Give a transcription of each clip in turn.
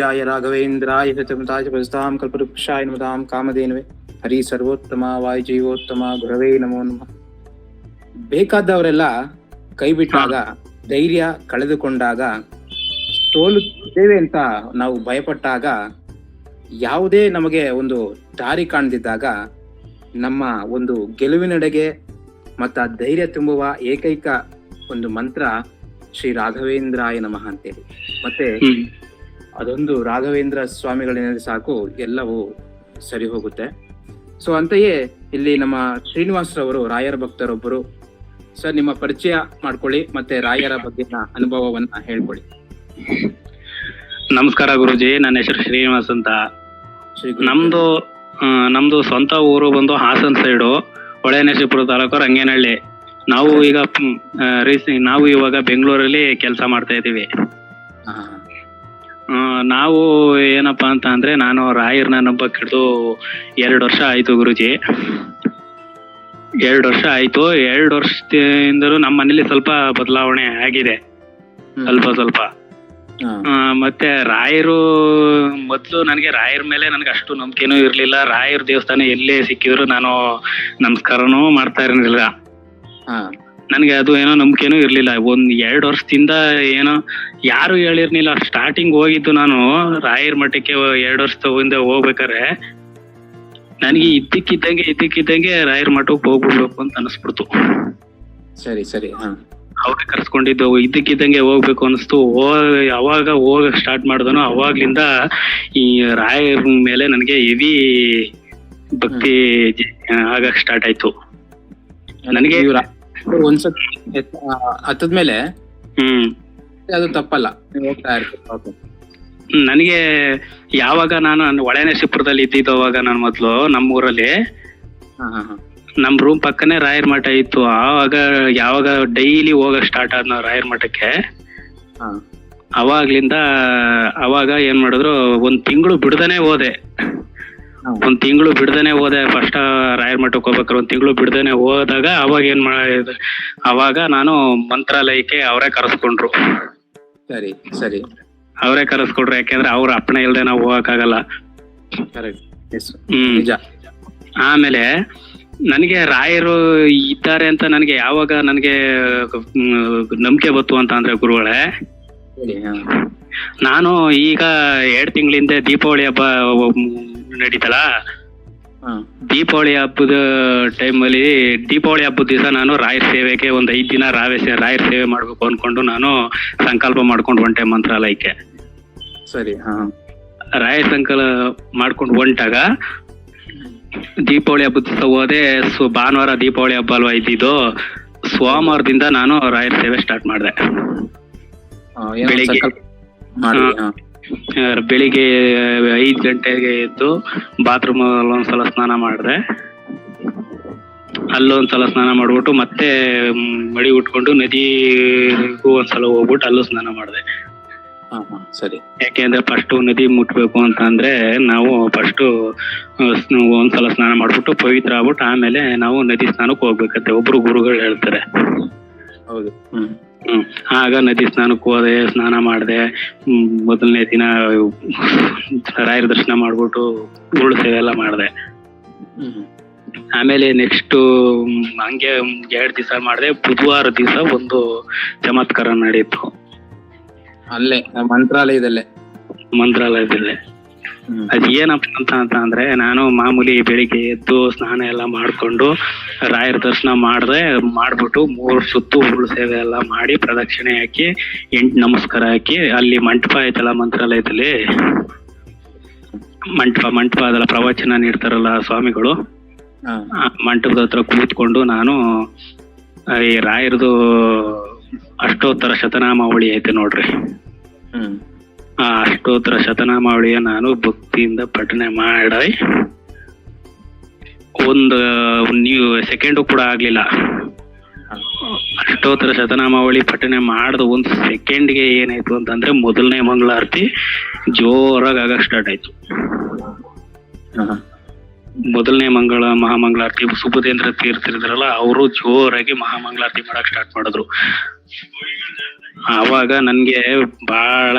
य ರಾಘವೇಂದ್ರಾಯ हृतमताय भजतां कल्पवृक्षाय नमतां ಹರಿ ಸರ್ವೋತ್ತಮ ವಾಯು ಜೀವೋತ್ತಮ ಗುರವೇ ನಮೋ ನಮಃ ಬೇಕಾದವರೆಲ್ಲ ಕೈಬಿಟ್ಟಾಗ ಧೈರ್ಯ ಕಳೆದುಕೊಂಡಾಗ ಸೋಲುತ್ತೇವೆ ಅಂತ ನಾವು ಭಯಪಟ್ಟಾಗ ಯಾವುದೇ ನಮಗೆ ಒಂದು ದಾರಿ ಕಾಣದಿದ್ದಾಗ ನಮ್ಮ ಒಂದು ಗೆಲುವಿನಡೆಗೆ ಮತ್ತು ಧೈರ್ಯ ತುಂಬುವ ಏಕೈಕ ಒಂದು ಮಂತ್ರ ಶ್ರೀ ರಾಘವೇಂದ್ರಾಯ ನಮಃ ಅಂತೇಳಿ. ಮತ್ತೆ ಅದೊಂದು ರಾಘವೇಂದ್ರ ಸ್ವಾಮಿಗಳೇನಾದ್ರೆ ಸಾಕು ಎಲ್ಲವೂ ಸರಿ ಹೋಗುತ್ತೆ. ಸೊ ಅಂತೆಯೇ ಇಲ್ಲಿ ನಮ್ಮ ಶ್ರೀನಿವಾಸರವರು ರಾಯರ ಭಕ್ತರೊಬ್ಬರು ಸರ್ ನಿಮ್ಮ ಪರಿಚಯ ಮಾಡ್ಕೊಳ್ಳಿ ಮತ್ತೆ ರಾಯರ ಬಗ್ಗೆನ ಅನುಭವವನ್ನ ಹೇಳ್ಕೊಳ್ಳಿ. ನಮಸ್ಕಾರ ಗುರುಜಿ ನನ್ನ ಹೆಸರು ಶ್ರೀನಿವಾಸ್ ಅಂತ. ನಮ್ದು ನಮ್ದು ಸ್ವಂತ ಊರು ಬಂದು ಹಾಸನ್ ಸೈಡು ಹೊಳೆನರಸೀಪುರ ತಾಲೂಕು ರಂಗೇನಹಳ್ಳಿ. ನಾವು ಈಗ ನಾವು ಇವಾಗ ಬೆಂಗಳೂರಲ್ಲಿ ಕೆಲಸ ಮಾಡ್ತಾ ಇದ್ದೀವಿ. ನಾವು ಏನಪ್ಪ ಅಂತ ಅಂದ್ರೆ ನಾನು ರಾಯರ್ನ ನಂಬಕ್ ಹಿಡಿದು ಎರಡು ವರ್ಷ ಆಯ್ತು ಗುರುಜಿ. ಎರಡು ವರ್ಷ ಆಯ್ತು. ಎರಡು ವರ್ಷದಿಂದಲೂ ನಮ್ಮ ಮನೇಲಿ ಸ್ವಲ್ಪ ಬದಲಾವಣೆ ಆಗಿದೆ. ಸ್ವಲ್ಪ ಸ್ವಲ್ಪ. ಮತ್ತೆ ರಾಯರು ಮೊದಲು ನನಗೆ ರಾಯರ ಮೇಲೆ ನನಗೆ ಅಷ್ಟು ನಂಬಿಕೆನೂ ಇರ್ಲಿಲ್ಲ. ರಾಯರ ದೇವಸ್ಥಾನ ಎಲ್ಲೇ ಸಿಕ್ಕಿದ್ರು ನಾನು ನಮಸ್ಕಾರನೂ ಮಾಡ್ತಾ ಇರಲಿಲ್ಲ. ನನಗೆ ಅದು ಏನೋ ನಂಬಿಕೆನೂ ಇರಲಿಲ್ಲ. ಒಂದ್ ಎರಡು ವರ್ಷದಿಂದ ಏನೋ ಯಾರು ಹೇಳಿರ್ಲಿಲ್ಲ. ಸ್ಟಾರ್ಟಿಂಗ್ ಹೋಗಿದ್ದು ನಾನು ರಾಯರ ಮಠಕ್ಕೆ ಎರಡು ವರ್ಷದ ಹಿಂದೆ ಹೋಗ್ಬೇಕಾರೆ ನನಗೆ ಇದ್ದಕ್ಕಿದ್ದಂಗೆ ಇದ್ದಕ್ಕಿದ್ದಂಗೆ ರಾಯರ ಮಠಕ್ಕೆ ಹೋಗ್ಬಿಡ್ಬೇಕು ಅಂತ ಅನಿಸ್ಬಿಡ್ತು. ಸರಿ ಸರಿ ಹಾ. ಅವ್ರಿಗೆ ಕರ್ಸ್ಕೊಂಡಿದ್ದು ಇದ್ದಕ್ಕಿದ್ದಂಗೆ ಹೋಗ್ಬೇಕು ಅನಿಸ್ತು. ಅವಾಗ ಹೋಗಕ್ ಸ್ಟಾರ್ಟ್ ಮಾಡಿದನು ಅವಾಗ್ಲಿಂದ ಈ ರಾಯರ್ ಮೇಲೆ ನನಗೆ ಹೆವಿ ಭಕ್ತಿ ಆಗಕ್ ಸ್ಟಾರ್ಟ್ ಆಯ್ತು. ನನಗೆ ಒಂದ್ಸತಿ ಹತ್ತದ್ಮೇಲೆ ಹ್ಮ್. ಅದು ತಪ್ಪಲ್ಲ. ಹೋಗ್ತಾ. ನನಗೆ ಯಾವಾಗ ನಾನು ಒಳನರಸೀಪುರದಲ್ಲಿ ಇದ್ದಿದ್ದು ಇದ್ದಿದ್ದವಾಗ ನಾನು ಮೊದಲು ನಮ್ಮೂರಲ್ಲಿ ಊರಲ್ಲಿ ಹಾ ಹಾ. ನಮ್ ರೂಮ್ ಪಕ್ಕನೆ ರಾಯರ್ ಮಠ ಇತ್ತು. ಆವಾಗ ಯಾವಾಗ ಡೈಲಿ ಹೋಗಕ್ ಸ್ಟಾರ್ಟ್ ಆದ್ ನಾವು ರಾಯರ್ ಮಠಕ್ಕೆ ಅವಾಗ್ಲಿಂದ ಅವಾಗ ಏನ್ ಮಾಡಿದ್ರು ಒಂದ್ ತಿಂಗಳು ಬಿಡದನೆ ಹೋದೆ. ಒಂದ್ ತಿಂಗಳು ಬಿಡ್ದನೆ ಹೋದೆ ಫಸ್ಟ್ ರಾಯರ್ ಮಠಕ್ಕೆ ಹೋಗ್ಬೇಕಾದ್ರೆ ಒಂದ್ ತಿಂಗಳು ಬಿಡದೇನೆ ಹೋದಾಗ ಅವಾಗ ಏನ್ ಮಾಡಿದ ಅವಾಗ ನಾನು ಮಂತ್ರಾಲಯಕ್ಕೆ ಅವರೇ ಕರೆಸ್ಕೊಂಡ್ರು. ಸರಿ ಸರಿ. ಅವರೇ ಕರೆಸ್ಕೊಂಡ್ರು ಯಾಕೆಂದ್ರೆ ಅವ್ರ ಅಪ್ಪಣೆ ಇಲ್ದೆ ನಾವು ಹೋಗಕ್ಕಾಗಲ್ಲ. ಹ್ಮ್. ಆಮೇಲೆ ನನಗೆ ರಾಯರು ಇದ್ದಾರೆ ಅಂತ ನನಗೆ ಯಾವಾಗ ನನಗೆ ನಂಬಿಕೆ ಬತ್ತು ಅಂತ ಅಂದ್ರೆ ಗುರುಗಳೇ ನಾನು ಈಗ ಎರಡ್ ತಿಂಗಳಿಂದ ದೀಪಾವಳಿ ಹಬ್ಬ ನಡೀತಲ್ಲ? ದೀಪಾವಳಿ ಹಬ್ಬದ ಟೈಮಲ್ಲಿ ದೀಪಾವಳಿ ಹಬ್ಬದ ದಿವಸ ನಾನು ರಾಯರ್ ಸೇವೆಗೆ ಒಂದ್ ಐದ್ ದಿನ ರಾವೆ ರಾಯರ ಸೇವೆ ಮಾಡ್ಬೇಕು ಅನ್ಕೊಂಡು ನಾನು ಸಂಕಲ್ಪ ಮಾಡ್ಕೊಂಡು ಹೊಂಟೆ ಮಂತ್ರಾಲಯಕ್ಕೆ. ಸರಿ ಹಾ. ರಾಯರ್ ಸಂಕಲ್ಪ ಮಾಡ್ಕೊಂಡು ಹೊಂಟಾಗ ದೀಪಾವಳಿ ಹಬ್ಬದ ದಿವಸ ಹೋದೆ ಸೊ ಭಾನುವಾರ ದೀಪಾವಳಿ ಹಬ್ಬ ಅಲ್ವಾ ಇದ್ದಿದ್ದು ಸೋಮವಾರದಿಂದ ನಾನು ರಾಯರ್ ಸೇವೆ ಸ್ಟಾರ್ಟ್ ಮಾಡಿದೆ. ಬೆಳಿಗ್ಗೆ. ಬೆಳಿಗ್ಗೆ ಐದ್ ಗಂಟೆಗೆ ಎದ್ದು ಬಾತ್ರೂಮ್ ಒಂದ್ಸಲ ಸ್ನಾನ ಮಾಡಿದೆ ಅಲ್ಲೊಂದ್ಸಲ ಸ್ನಾನ ಮಾಡ್ಬಿಟ್ಟು ಮತ್ತೆ ಮಡಿ ಉಟ್ಕೊಂಡು ನದಿಗೂ ಒಂದ್ಸಲ ಹೋಗ್ಬಿಟ್ಟು ಅಲ್ಲೂ ಸ್ನಾನ ಮಾಡಿದೆ. ಸರಿ. ಯಾಕೆಂದ್ರೆ ಫಸ್ಟ್ ನದಿ ಮುಟ್ಬೇಕು ಅಂತ ಅಂದ್ರೆ ನಾವು ಫಸ್ಟ್ ಒಂದ್ಸಲ ಸ್ನಾನ ಮಾಡ್ಬಿಟ್ಟು ಪವಿತ್ರ ಆಗ್ಬಿಟ್ಟು ಆಮೇಲೆ ನಾವು ನದಿ ಸ್ನಾನಕ್ಕೆ ಹೋಗ್ಬೇಕಂತೆ. ಒಬ್ರು ಗುರುಗಳು ಹೇಳ್ತಾರೆ. ಹೌದು. ಆಗ ನದಿ ಸ್ನಾನಕ್ಕೆ ಹೋದೆ ಸ್ನಾನ ಮಾಡಿದೆ. ಮೊದಲನೇ ದಿನ ರಾಯರ ದರ್ಶನ ಮಾಡ್ಬಿಟ್ಟು ಉರುಳು ಸೇವೆ ಎಲ್ಲ ಮಾಡಿದೆ. ಹ್ಮ್. ಆಮೇಲೆ ನೆಕ್ಸ್ಟ್ ಹಂಗೆ ಎರಡ್ ದಿವಸ ಮಾಡಿದೆ. ಬುಧವಾರ ದಿವಸ ಒಂದು ಚಮತ್ಕಾರ ನಡೀತು. ಅಲ್ಲೇ ಮಂತ್ರಾಲಯದಲ್ಲೇ. ಮಂತ್ರಾಲಯದಲ್ಲೇ. ಅದ್ ಏನಪ್ಪ ಅಂತ ಅಂತ ಅಂದ್ರೆ ನಾನು ಮಾಮೂಲಿ ಬೆಳಿಗ್ಗೆ ಎದ್ದು ಸ್ನಾನ ಎಲ್ಲ ಮಾಡ್ಕೊಂಡು ರಾಯರ ದರ್ಶನ ಮಾಡ್ದೆ ಮಾಡ್ಬಿಟ್ಟು ಮೂರ್ ಸುತ್ತು ಹುಳು ಸೇವೆ ಎಲ್ಲ ಮಾಡಿ ಪ್ರದಕ್ಷಿಣೆ ಹಾಕಿ ಎಂಟ್ ನಮಸ್ಕಾರ ಹಾಕಿ ಅಲ್ಲಿ ಮಂಟಪ ಐತಲ್ಲ ಮಂತ್ರಾಲಯದಲ್ಲಿ? ಮಂಟಪ ಮಂಟಪ ಅದೆಲ್ಲ ಪ್ರವಚನ ನೀಡ್ತಾರಲ್ಲ ಸ್ವಾಮಿಗಳು. ಮಂಟಪದ ಹತ್ರ ಕೂತ್ಕೊಂಡು ನಾನು ಈ ರಾಯರದು ಅಷ್ಟೋತ್ತರ ಶತನಾಮಾವಳಿ ಐತೆ ನೋಡ್ರಿ. ಆ ಅಷ್ಟೋತ್ತರ ಶತನಾಮಾವಳಿಯ ನಾನು ಭಕ್ತಿಯಿಂದ ಪಠನೆ ಮಾಡಿ. ಒಂದು, ನೀವು ಸೆಕೆಂಡು ಕೂಡ ಆಗ್ಲಿಲ್ಲ. ಅಷ್ಟೋತ್ತರ ಶತನಾಮಾವಳಿ ಪಠನೆ ಮಾಡಿದ ಒಂದು ಸೆಕೆಂಡ್ಗೆ ಏನಾಯ್ತು ಅಂತಂದ್ರೆ ಮೊದಲನೇ ಮಂಗಳಾರತಿ ಜೋರಾಗಿ ಆಗಕ್ ಸ್ಟಾರ್ಟ್ ಆಯ್ತು. ಮೊದಲನೇ ಮಂಗಳ, ಮಹಾಮಂಗಳಾರತಿ, ಸುಬುಧೇಂದ್ರ ತೀರ್ಥರಿದ್ರಲ್ಲ ಅವರು ಜೋರಾಗಿ ಮಹಾಮಂಗಳಾರತಿ ಮಾಡಕ್ ಸ್ಟಾರ್ಟ್ ಮಾಡಿದ್ರು. ಆವಾಗ ನನ್ಗೆ ಬಹಳ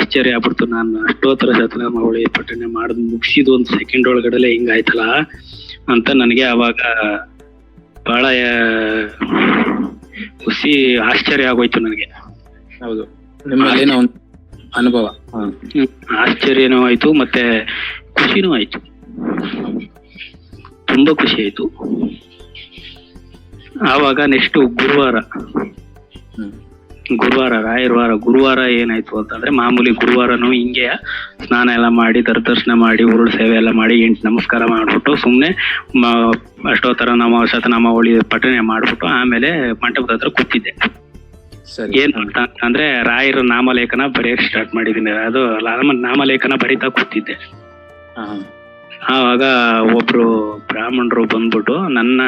ಆಶ್ಚರ್ಯ ಆಗ್ಬಿಡ್ತು. ನಾನು ಅಷ್ಟೋತ್ತರ ಶತನಾಮಾವಳಿ ಪಠಣೆ ಮಾಡಿದ್ ಮುಗಿಸಿದ ಒಂದ್ ಸೆಕೆಂಡ್ ಒಳಗಡೆಲೆ ಹಿಂಗಾಯ್ತಲ್ಲ ಅಂತ ನನಗೆ ಅವಾಗ ಬಹಳ ಖುಷಿ ಆಶ್ಚರ್ಯ ಆಗೋಯ್ತು ನನಗೆ. ಹೌದು. ಅನುಭವ. ಆಶ್ಚರ್ಯನೂ ಆಯ್ತು ಮತ್ತೆ ಖುಷಿನೂ ಆಯ್ತು. ತುಂಬಾ ಖುಷಿ ಆಯ್ತು. ಆವಾಗ ನೆಕ್ಸ್ಟ್ ಗುರುವಾರ. ಗುರುವಾರ ರಾಯರವಾರ ಗುರುವಾರ ಏನಾಯ್ತು ಅಂತಂದ್ರೆ ಮಾಮೂಲಿ ಗುರುವಾರನು ಹಿಂಗೆ ಸ್ನಾನ ಎಲ್ಲ ಮಾಡಿ ದರ್ದರ್ಶನ ಮಾಡಿ ಉರುಳು ಸೇವೆ ಎಲ್ಲ ಮಾಡಿ ಎಂಟು ನಮಸ್ಕಾರ ಮಾಡ್ಬಿಟ್ಟು ಸುಮ್ನೆ ಮ- ಅಷ್ಟೋತ್ತರ ಶತನಾಮ ಶತನಾಮಾವಳಿ ಪಠಣೆ ಮಾಡ್ಬಿಟ್ಟು ಆಮೇಲೆ ಮಂಟಪದ ಹತ್ರ ಕೂತಿದ್ದೆ. ಏನು ಅಂತ ಅಂದ್ರೆ ರಾಯರ ನಾಮಲೇಖನ ಬರೆಯಕ್ ಸ್ಟಾರ್ಟ್ ಮಾಡಿದೀನಿ. ಅದು ನಾಮ ನಾಮಲೇಖನ ಬರಿತಾ ಕೂತಿದ್ದೆ. ಆವಾಗ ಒಬ್ರು ಬ್ರಾಹ್ಮಣರು ಬಂದ್ಬಿಟ್ಟು ನನ್ನ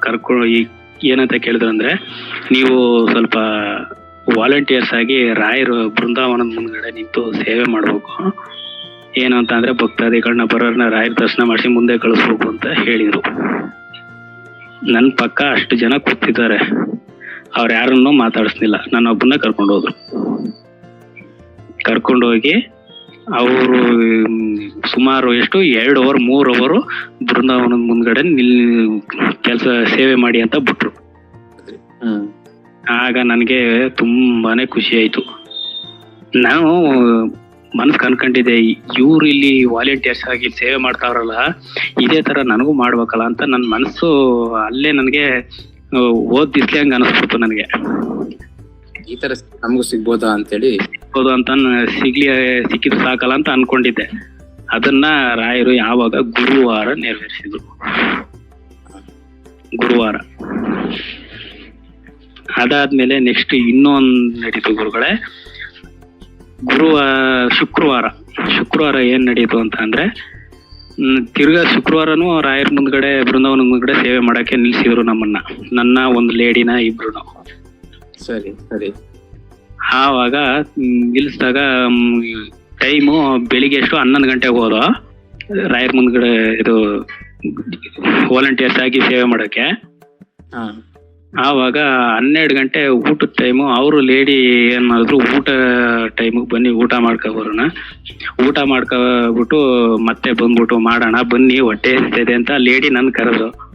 ಕರ್ಕೊಂಡು ಈ ಏನಂತ ಕೇಳಿದ್ರು ಅಂದ್ರೆ ನೀವು ಸ್ವಲ್ಪ ವಾಲಂಟಿಯರ್ಸ್ ಆಗಿ ರಾಯರು ಬೃಂದಾವನದ ಮುಂದ್ಗಡೆ ನಿಂತು ಸೇವೆ ಮಾಡಬೇಕು. ಏನು ಅಂತ ಅಂದ್ರೆ ಭಕ್ತಾದಿಗಳನ್ನ ಬರೋರನ್ನ ರಾಯರ ದರ್ಶನ ಮಾಡಿಸಿ ಮುಂದೆ ಕಳಿಸ್ಬೇಕು ಅಂತ ಹೇಳಿದರು. ನನ್ನ ಪಕ್ಕ ಅಷ್ಟು ಜನ ಕೂತಿದ್ದಾರೆ. ಅವ್ರು ಯಾರನ್ನೂ ಮಾತಾಡಿಸ್ಲಿಲ್ಲ. ನನ್ನ ಒಬ್ಬನ್ನ ಕರ್ಕೊಂಡು ಹೋದ್ರು. ಕರ್ಕೊಂಡೋಗಿ ಅವರು ಸುಮಾರು ಎಷ್ಟು? ಎರಡು ಅವರ್, ಮೂರು ಅವರು ಬೃಂದಾವನದ ಮುಂದ್ಗಡೆ ನಿಲ್, ಕೆಲಸ ಸೇವೆ ಮಾಡಿ ಅಂತ ಬಿಟ್ರು. ಆಗ ನನಗೆ ತುಂಬಾನೇ ಖುಷಿ ಆಯಿತು. ನಾನು ಮನಸ್ಸು ಕನ್ಕೊಂಡಿದ್ದೆ ಇವ್ರು ಇಲ್ಲಿ ವಾಲಂಟಿಯರ್ಸ್ ಆಗಿ ಸೇವೆ ಮಾಡ್ತಾವ್ರಲ್ಲ ಇದೇ ತರ ನನಗೂ ಮಾಡ್ಬೇಕಲ್ಲ ಅಂತ ನನ್ನ ಮನಸ್ಸು ಅಲ್ಲೇ ನನಗೆ ಓದಿಸ್ಲಿ ಹಂಗೆ ಅನಿಸ್ಬಿಡ್ತು ನನಗೆ. ಈ ತರ ನಮಗೂ ಸಿಗ್ಬೋದಾ ಅಂತೇಳಿ? ಸಿಗ್ಬೋದು ಅಂತ ಸಿಗ್ಲಿ ಸಿಕ್ಕಿದ್ ಸಾಕಲ್ಲ ಅಂತ ಅನ್ಕೊಂಡಿದ್ದೆ. ಅದನ್ನ ರಾಯರು ಯಾವಾಗ ಗುರುವಾರ ನೆರವೇರಿಸಿದ್ರು. ಗುರುವಾರ. ಅದಾದ್ಮೇಲೆ ನೆಕ್ಸ್ಟ್ ಇನ್ನೊಂದು ನಡೀತು ಗುರುಗಳೇ. ಗುರುವಾರ ಶುಕ್ರವಾರ. ಶುಕ್ರವಾರ ಏನ್ ನಡೀತು ಅಂತ ಅಂದ್ರೆ ತಿರ್ಗಾ ಶುಕ್ರವಾರನು ರಾಯರ್ ಮುಂದ್ಗಡೆ ಬೃಂದಾವನ ಮುಂದ್ಗಡೆ ಸೇವೆ ಮಾಡಕ್ಕೆ ನಿಲ್ಸಿದ್ರು ನಮ್ಮನ್ನ. ನನ್ನ ಒಂದು ಲೇಡಿನ ಇಬ್ರು ಸರಿ ಸರಿ. ಆವಾಗ ನಿಲ್ಸಿದಾಗ ಟೈಮು ಬೆಳಿಗ್ಗೆ ಎಷ್ಟು? ಹನ್ನೊಂದು ಗಂಟೆಗೆ ಹೋದ. ರಾಯರ್ ಮುಂದ್ಗಡೆ ಇದು ವಾಲಂಟಿಯರ್ಸ್ ಆಗಿ ಸೇವೆ ಮಾಡಕ್ಕೆ. ಹಾ. ಆವಾಗ ಹನ್ನೆರಡು ಗಂಟೆ ಊಟದ ಟೈಮು ಅವರು ಲೇಡಿ ಏನ್ ಮಾಡಿದ್ರು, ಊಟ ಟೈಮಿಗೆ ಬನ್ನಿ, ಊಟ ಮಾಡ್ಕೊ ಬರೋಣ. ಊಟ ಮಾಡ್ಕೊಬಿಟ್ಟು ಮತ್ತೆ ಬಂದ್ಬಿಟ್ಟು ಮಾಡೋಣ, ಬನ್ನಿ, ಹೊಟ್ಟೆ ಹಸಿತಿದೆ ಅಂತ ಲೇಡಿ ನನ್ ಕರೆದು.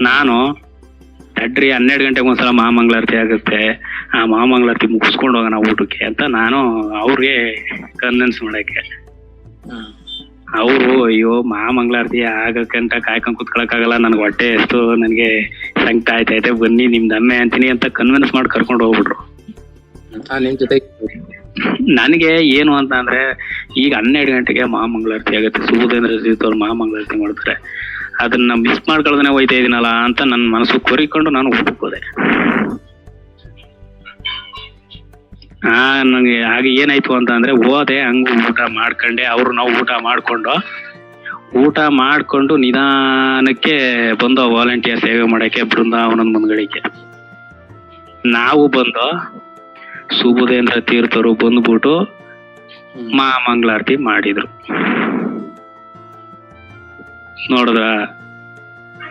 ನಾನು ತಡ್ರಿ, ಹನ್ನೆರಡು ಗಂಟೆಗೆ ಒಂದ್ಸಲ ಮಹಾಮಂಗಳಾರತಿ ಆಗುತ್ತೆ. ಆ ಮಹಾಮಂಗಳಾರತಿ ಮುಗಿಸ್ಕೊಂಡು ಹೋಗೋಣ ಊಟಕ್ಕೆ ಅಂತ ನಾನು ಅವ್ರಿಗೆ ಕನ್ವಿನ್ಸ್ ಮಾಡಕ್ಕೆ. ಅವರು ಅಯ್ಯೋ ಮಹಾಮಂಗಳಾರತಿ ಆಗಕ್ಕಂತ ಕಾಯ್ಕೊಂಡ್ ಕುತ್ಕೊಳಕ್ಕಾಗಲ್ಲ ನನ್ಗೆ ಹೊಟ್ಟೆ ಎಷ್ಟು ನನಗೆ ಸಂಕಟ ಆಯ್ತೈತೆ. ಬನ್ನಿ ನಿಮ್ದು ಅಮ್ಮೆ ಅಂತೀನಿ ಅಂತ ಕನ್ವಿನ್ಸ್ ಮಾಡಿ ಕರ್ಕೊಂಡು ಹೋಗ್ಬಿಟ್ರು. ಹಾ ನಿಮ್ ಜೊತೆ ನನಗೆ ಏನು ಅಂತ ಅಂದ್ರೆ ಈಗ ಹನ್ನೆರಡು ಗಂಟೆಗೆ ಮಹಾಮಂಗಳಾರತಿ ಆಗುತ್ತೆ. ಸುಬುಧೇಂದ್ರ ಜೀತ್ ಅವ್ರು ಮಹಾಮಂಗಳಾರತಿ ಮಾಡ್ತಾರೆ. ಅದನ್ನ ಮಿಸ್ ಮಾಡ್ಕೊಳ್ದೇನೆ ಹೋಯ್ತಾ ಇದೀನಲ್ಲ ಅಂತ ನನ್ನ ಮನಸ್ಸು ಕೊರಿಕೊಂಡು ನಾನು ಊಟಕ್ಕೆ ಹೋದೆ. ಆ, ನಂಗೆ ಹಾಗೆ ಏನಾಯ್ತು ಅಂತ ಅಂದ್ರೆ ಹೋದೆ, ಹಂಗ ಊಟ ಮಾಡ್ಕೊಂಡೆ, ಅವ್ರು ನಾವು ಊಟ ಮಾಡ್ಕೊಂಡು. ಊಟ ಮಾಡ್ಕೊಂಡು ನಿಧಾನಕ್ಕೆ ಬಂದು ವಾಲಂಟಿಯರ್ ಸೇವೆ ಮಾಡಕ್ಕೆ ಬೃಂದಾವನ ಮುಂದ್ಗಳಿಗೆ ನಾವು ಬಂದು ಸುಬುಧೇಂದ್ರ ತೀರ್ಥರು ಬಂದ್ಬಿಟ್ಟು ಮಾ ಮಂಗಳಾರತಿ ಮಾಡಿದ್ರು. ನೋಡಿದ್ರ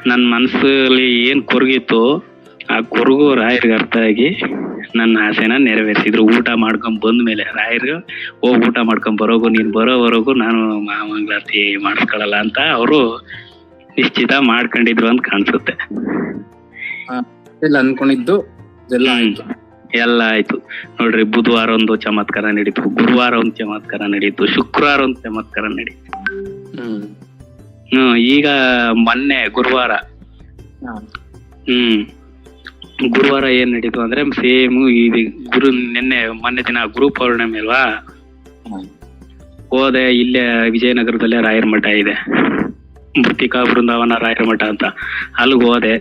ನನ್ನ ಮನಸ್ಸಲ್ಲಿ ಏನ್ ಕೊರಗಿತ್ತು ಆ ಕೊರಗು ರಾಯರ್ಗೆ ಅರ್ಥ ಆಗಿ ನನ್ನ ಆಸೆನ ನೆರವೇರಿಸಿದ್ರು. ಊಟ ಮಾಡ್ಕೊಂಡ್ ಬಂದ್ಮೇಲೆ ರಾಯರು ಹೋಗಿ ಊಟ ಮಾಡ್ಕೊಂಡ್ ಬರೋಗು ನೀನು ಬರೋವರೆಗೂ ನಾನು ಮಹಾಮಂಗಳಾರತಿ ಮಾಡಿಸ್ಕೊಳಲ್ಲ ಅಂತ ಅವರು ನಿಶ್ಚಿತ ಮಾಡ್ಕೊಂಡಿದ್ರು ಅಂತ ಕಾಣಿಸುತ್ತೆ. ಎಲ್ಲ ಅನ್ಕೊಂಡಿದ್ದು ಆಯ್ತು. ಎಲ್ಲ ಆಯ್ತು. ನೋಡ್ರಿ ಬುಧವಾರ ಒಂದು ಚಮತ್ಕಾರ ನಡೀತು. ಗುರುವಾರ ಒಂದು ಚಮತ್ಕಾರ ನಡೀತು. ಶುಕ್ರವಾರ ಒಂದು ಚಮತ್ಕಾರ ನಡೀತು. ಹ್ಮ್. ಈಗ ಮೊನ್ನೆ ಗುರುವಾರ. ಹ್ಮ್. ಗುರುವಾರ ಏನ್ ನಡೀತು ಅಂದ್ರೆ ಸೇಮ್ ಇದು ಗುರು ನಿನ್ನೆ ಮೊನ್ನೆ ದಿನ ಗುರು ಪೌರ್ಣಿಮೆ ಅಲ್ವಾ. ಹೋದೆ ಇಲ್ಲೇ ವಿಜಯನಗರದಲ್ಲೇ ರಾಯರ ಮಠ ಇದೆ. ಮೃತಿಕಾ ಬೃಂದಾವನ ರಾಯರ ಮಠ ಅಂತ. ಅಲ್ಲಿಗೆ ಹೋದೆ.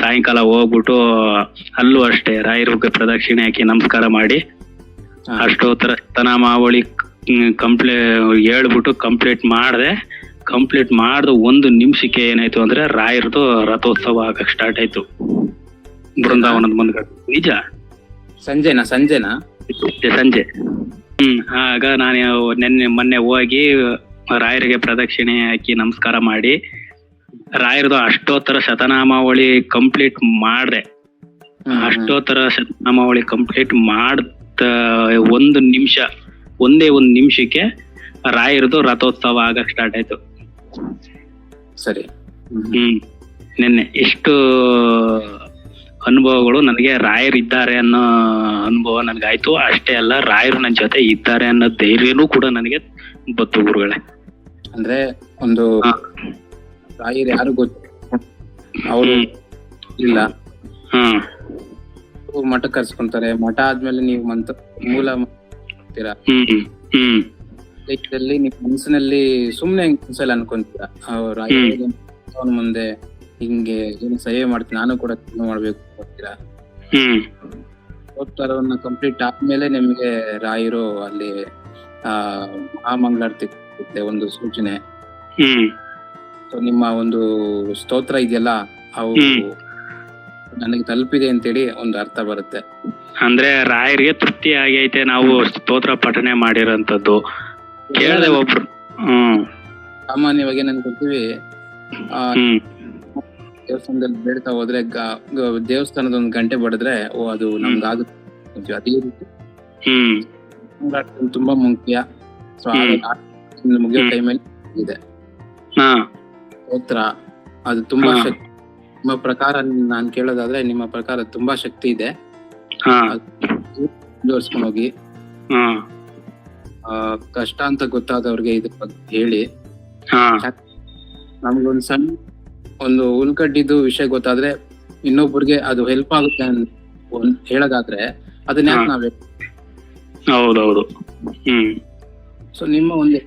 ಸಾಯಂಕಾಲ ಹೋಗ್ಬಿಟ್ಟು ಅಲ್ಲೂ ಅಷ್ಟೇ ರಾಯರಿಗೆ ಪ್ರದಕ್ಷಿಣೆ ಹಾಕಿ ನಮಸ್ಕಾರ ಮಾಡಿ. ಅಷ್ಟೋತ್ತರ ತನ ಸ್ತನಾಮಾವಳಿ ಕಂಪ್ಲೇ ಹೇಳ್ಬಿಟ್ಟು ಕಂಪ್ಲೀಟ್ ಮಾಡಿದೆ. ಕಂಪ್ಲೀಟ್ ಮಾಡಿದ ಒಂದು ನಿಮಿಷಕ್ಕೆ ಏನಾಯ್ತು ಅಂದ್ರೆ ರಾಯರದು ರಥೋತ್ಸವ ಆಗಕ್ ಸ್ಟಾರ್ಟ್ ಆಯ್ತು. ಬೃಂದಾವನದ ಮುಂದ್ಗಡೆ ನಿಜ ಸಂಜೆನಾ ಸಂಜೆನಾ? ಸಂಜೆ ಸಂಜೆ. ಹ್ಮ್ ಆಗ ನಾನು ನಿನ್ನೆ ಮೊನ್ನೆ ಹೋಗಿ ರಾಯರಿಗೆ ಪ್ರದಕ್ಷಿಣೆ ಹಾಕಿ ನಮಸ್ಕಾರ ಮಾಡಿ ರಾಯರದು ಅಷ್ಟೋತ್ತರ ಶತನಾಮಾವಳಿ ಕಂಪ್ಲೀಟ್ ಮಾಡ್ರೆ ಅಷ್ಟೋತ್ತರ ಅಷ್ಟೋ ತರ ಶತನಾಮಾವಳಿ ಕಂಪ್ಲೀಟ್ ಮಾಡ್ತ ಒಂದು ನಿಮಿಷ ಒಂದೇ ಒಂದ್ ನಿಮಿಷಕ್ಕೆ ರಾಯರದು ರಥೋತ್ಸವ ಆಗಕ್ ಸ್ಟಾರ್ಟ್ ಆಯ್ತು. ಸರಿ. ಹ್ಮ್, ಹ್ಮ್. ನಿನ್ನೆ. ಎಷ್ಟು ಅನುಭವಗಳು ನನಗೆ ರಾಯರಿದ್ದಾರೆ ಅನ್ನೋ ಅನುಭವ ನನಗಾಯ್ತು. ಅಷ್ಟೇ ಅಲ್ಲ ರಾಯರು ನನ್ನ ಜೊತೆ ಇದ್ದಾರೆ ಅನ್ನೋ ಧೈರ್ಯನೂ ಕೂಡ ನನಗೆ ಬತ್ತು ಗುರುಗಳೇ. ಅಂದ್ರೆ ಒಂದು. ರಾಯರ್ ಯಾರು ಗೊತ್ತು ಅವರು ಇಲ್ಲ. ಹ್ಮ್ ಮಠ ಕರ್ಸ್ಕೊಂತಾರೆ. ಮಠ ಆದ್ಮೇಲೆ ನೀವು ಮಂತ್ರ ಮೂಲ ಮಾಡ್ತೀರಾ ಮನಸ್ಸಿನಲ್ಲಿ ಸುಮ್ನೆ ಅನ್ಕೊಂತೀರಾ? ಅವ್ರ ಮುಂದೆ ಹಿಂಗೆ ಏನು ಸೇವೆ ಮಾಡ್ತೀನಿ ನಾನು ಕೂಡ ಮಾಡ್ಬೇಕು ಅಂತೀರಾ ಕಂಪ್ಲೀಟ್ ಆದ್ಮೇಲೆ ನಿಮ್ಗೆ ರಾಯರು ಅಲ್ಲಿ ಆ ಮಹಾಮಂಗಳಾರತಿ ಕೊಡುತ್ತೆ ಒಂದು ಸೂಚನೆ. ನಿಮ್ಮ ಒಂದು ಸ್ತೋತ್ರ ಇದೆಯಲ್ಲ ಅವು. ನನಗೆ ತಲುಪಿದೆ ಅಂತೇಳಿ ಒಂದು ಅರ್ಥ ಬರುತ್ತೆ. ಅಂದ್ರೆ ರಾಯರಿಗೆ ತೃಪ್ತಿ ಆಗೈತೆ ನಾವು ಸ್ತೋತ್ರ ಪಠನೆ ಮಾಡಿರೋಂಥದ್ದು. ಕೇಳಿದೆ ಒಬ್ರು. ಹ್ಮ್. ಸಾಮಾನ್ಯವಾಗಿ ನನ್ ಗೊತ್ತೀವಿ ದೇವಸ್ಥಾನದಲ್ಲಿ ಬೇಡ್ತಾ ಹೋದ್ರೆ ದೇವಸ್ಥಾನದ ಒಂದು ಗಂಟೆ ಬಡದ್ರೆ ಓ ಅದು ನಮ್ಗಾಗುತ್ತೆ. ಅದೇ ರೀತಿ. ತುಂಬಾ ಮುಖ್ಯ. ಸೊ. ಮುಗಿಯೋ. ಟೈಮಲ್ಲಿ ಇದೆ. ಸ್ತೋತ್ರ. ಅದು ತುಂಬಾ. ಶಕ್ತಿ. ನಿಮ್ಮ ಪ್ರಕಾರ ನಾನ್ ಕೇಳೋದಾದ್ರೆ ನಿಮ್ಮ ಪ್ರಕಾರ ತುಂಬಾ ಶಕ್ತಿ ಇದೆ. ಮುಂದುವರ್ಸ್ಕೊಂಡು ಹೋಗಿ. ಕಷ್ಟ ಅಂತ ಗೊತ್ತಾದವ್ರಿಗೆ ಇದ್ರ ಬಗ್ಗೆ ಹೇಳಿ. ನಮ್ಗೊಂದ್ ಸಣ್ಣ ಒಂದು ಉಳ್ಕಡ್ಡಿದ್ದು ವಿಷಯ ಗೊತ್ತಾದ್ರೆ ಇನ್ನೊಬ್ಬರಿಗೆ ಅದು ಹೆಲ್ಪ್ ಆಗುತ್ತೆ ಅಂತ ಹೇಳೋದಾದ್ರೆ ಅದನ್ನ ಯಾಕೆ. ನಾವೇ ಹೌದೌದು. ಹ್ಮ್. ಸೊ ನಿಮ್ಮ ಒಂದು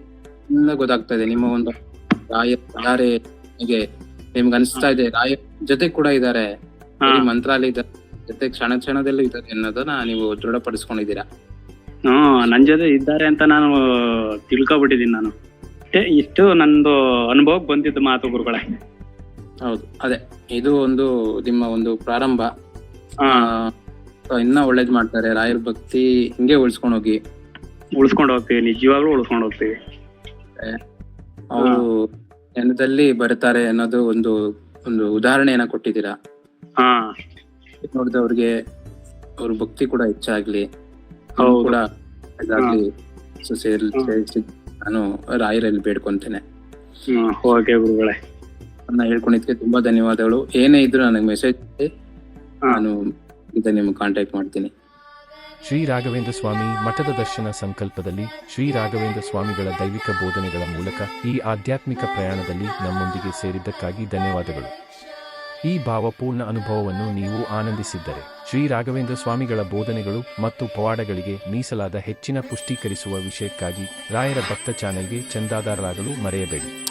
ಗೊತ್ತಾಗ್ತಾ ಇದೆ ನಿಮ್ಮ ಒಂದು ರಾಯ ಯಾರೇ ನಿಮ್ಗೆ ಅನಿಸ್ತಾ ಇದೆ ರಾಯ ಜೊತೆ ಕೂಡ ಇದ್ದಾರೆ ಮಂತ್ರಾಲಯ ಮಂತ್ರಾಲಯದ ಜೊತೆ ಕ್ಷಣ ಕ್ಷಣದಲ್ಲೂ ಇದ್ದಾರೆ ಅನ್ನೋದನ್ನ ನೀವು ದೃಢಪಡಿಸ್ಕೊಂಡಿದ್ದೀರಾ? ಹ್ಮ್ ನನ್ ಜೊತೆ ಇದ್ದಾರೆ ಅಂತ ನಾನು ತಿಳ್ಕೊಬಿಟ್ಟಿದೀನಿ ನಾನು. ಇಷ್ಟು ನಂದು ಅನುಭವಕ್ಕೆ ಬಂದಿದ್ದು ಮಾತು ಗುರುಗಳೇ. ಹೌದು ಅದೇ. ಇದು ಒಂದು ನಿಮ್ಮ ಒಂದು ಪ್ರಾರಂಭ. ಇನ್ನ ಒಳ್ಳೇದ್ ಮಾಡ್ತಾರೆ. ರಾಯರ ಭಕ್ತಿ ಹಿಂಗೆ ಉಳಿಸ್ಕೊಂಡು ಹೋಗಿ. ಉಳಿಸ್ಕೊಂಡು ಹೋಗ್ತೀವಿ ನಿಜವಾಗ್ಲೂ ಉಳಿಸ್ಕೊಂಡು ಹೋಗ್ತೀವಿ. ಅವರು ನೆನದಲ್ಲಿ ಬರ್ತಾರೆ ಅನ್ನೋದು ಒಂದು ಒಂದು ಉದಾಹರಣೆಯನ್ನ ಕೊಟ್ಟಿದ್ದೀರಾ? ನೋಡಿದವ್ರಿಗೆ ಅವ್ರ ಭಕ್ತಿ ಕೂಡ ಹೆಚ್ಚಾಗ್ಲಿ. ಕೂಡ ನಾನು ರಾಯರಲ್ಲಿ ಬೇಡ್ಕೊಂತೇನೆ. ಓಕೆ ಗುರುಗಳೇ. ನನ್ನ ಹೇಳ್ಕೊಂಡಿದ್ಕೆ ತುಂಬಾ ಧನ್ಯವಾದಗಳು. ಏನೇ ಇದ್ರು ನನಗೆ ಮೆಸೇಜ್. ನಾನು ಇದ ನಿಮ್ಗೆ ಕಾಂಟ್ಯಾಕ್ಟ್ ಮಾಡ್ತೀನಿ. ಶ್ರೀ ರಾಘವೇಂದ್ರ ಸ್ವಾಮಿ ಮಠದ ದರ್ಶನ ಸಂಕಲ್ಪದಲ್ಲಿ ಶ್ರೀ ರಾಘವೇಂದ್ರ ಸ್ವಾಮಿಗಳ ದೈವಿಕ ಬೋಧನೆಗಳ ಮೂಲಕ ಈ ಆಧ್ಯಾತ್ಮಿಕ ಪ್ರಯಾಣದಲ್ಲಿ ನಮ್ಮೊಂದಿಗೆ ಸೇರಿದ್ದಕ್ಕಾಗಿ ಧನ್ಯವಾದಗಳು. ಈ ಭಾವಪೂರ್ಣ ಅನುಭವವನ್ನು ನೀವು ಆನಂದಿಸಿದ್ದರೆ ಶ್ರೀ ರಾಘವೇಂದ್ರ ಸ್ವಾಮಿಗಳ ಬೋಧನೆಗಳು ಮತ್ತು ಪವಾಡಗಳಿಗೆ ಮೀಸಲಾದ ಹೆಚ್ಚಿನ ಪುಷ್ಟೀಕರಿಸುವ ವಿಷಯಕ್ಕಾಗಿ ರಾಯರ ಭಕ್ತ ಚಾನೆಲ್ಗೆ ಚಂದಾದಾರರಾಗಲು ಮರೆಯಬೇಡಿ.